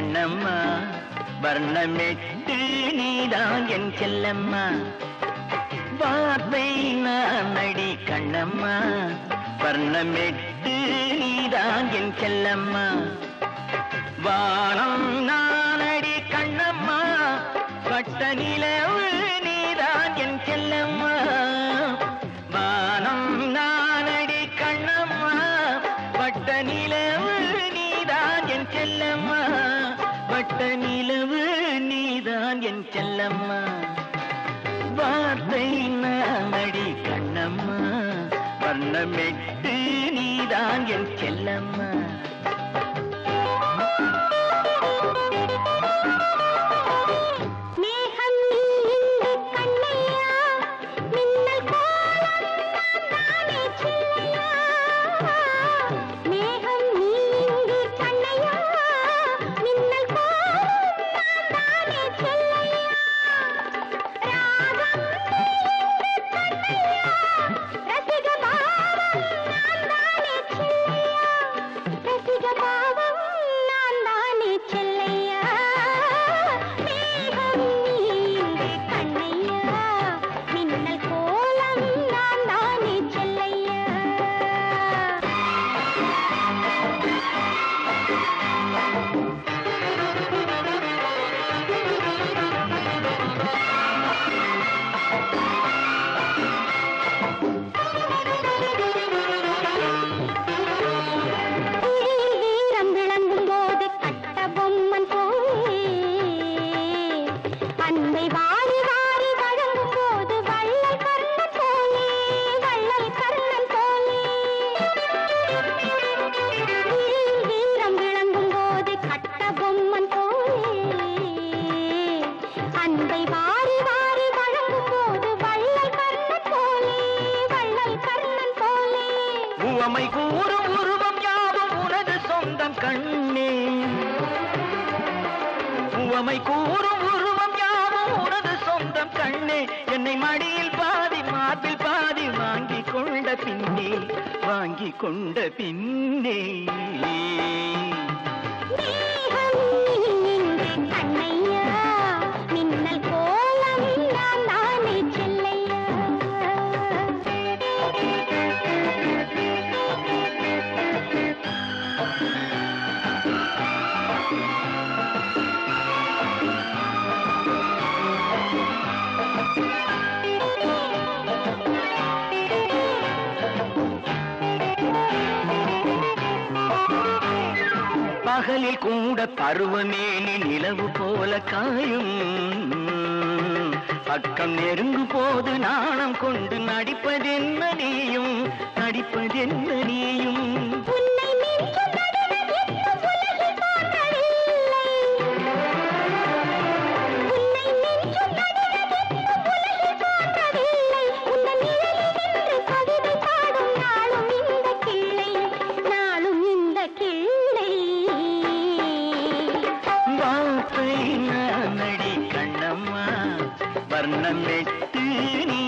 கண்ணம்மா வர்ணமெட்டு நீதான் என் செல்லம்மா. பார்வை நான் நடி கண்ணம்மா வர்ணமெட்டு நீதான் என் செல்லம்மா. வானம் நானடி கண்ணம்மா பட்ட நிலவு நீதான் என் செல்லம்மா. வானம் நானடி கண்ணம்மா பட்ட நிலவு நீதான் என் செல்லம்மா. பட்ட நிலவு நீதான் என் செல்லம்மா. வார்த்தை நானடி கண்ணம்மா. வண்ணமெட்டு நீதான் என் செல்லம்மா. அன்பை வாரி வாரி வழங்கும் போது வள்ளல் கர்ணன் போலே வள்ளல் கர்ணன் போலே. வீரம் விளங்கும் போது கட்ட பொம்மன் போலே. அன்பை வாரி வாரி வழங்கும் போது வள்ளல் கர்ணன் போலே வள்ளல் கர்ணன் போலே. உவமை கூறும் உருவம் யாவும் உனது சொந்தம் கண்ணே. உவமை கூறும் கண்ணே என்னை மடியில் பாதி மார்பில் பாதி வாங்கி கொண்ட பின்னே வாங்கி கொண்ட பின்னே. பகலில் கூட பருவமேனி நிலவு போல காயும். பக்கம் நெருங்கும் போது நாணம் கொண்டு நடிப்பதென்ன நீயும்? நடிப்பதென்ன நீயும்? வார்த்தை நடி கண்ணம்மா வர்ணம் வெட்டு நீ